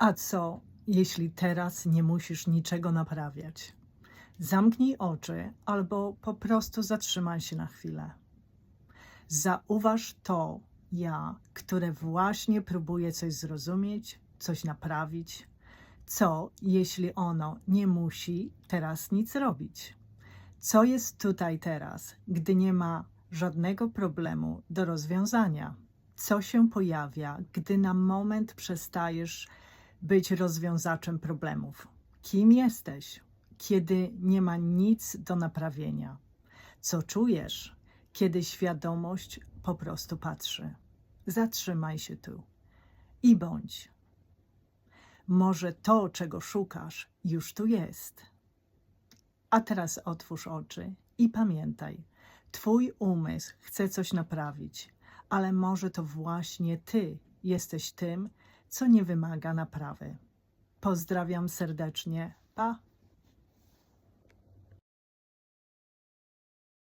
A co, jeśli teraz nie musisz niczego naprawiać? Zamknij oczy albo po prostu zatrzymaj się na chwilę. Zauważ to ja, które właśnie próbuje coś zrozumieć, coś naprawić. Co, jeśli ono nie musi teraz nic robić? Co jest tutaj teraz, gdy nie ma żadnego problemu do rozwiązania? Co się pojawia, gdy na moment przestajesz być rozwiązaczem problemów? Kim jesteś, kiedy nie ma nic do naprawienia? Co czujesz, kiedy świadomość po prostu patrzy? Zatrzymaj się tu i bądź. Może to, czego szukasz, już tu jest. A teraz otwórz oczy i pamiętaj, Twój umysł chce coś naprawić, ale może to właśnie Ty jesteś tym, co nie wymaga naprawy. Pozdrawiam serdecznie. Pa!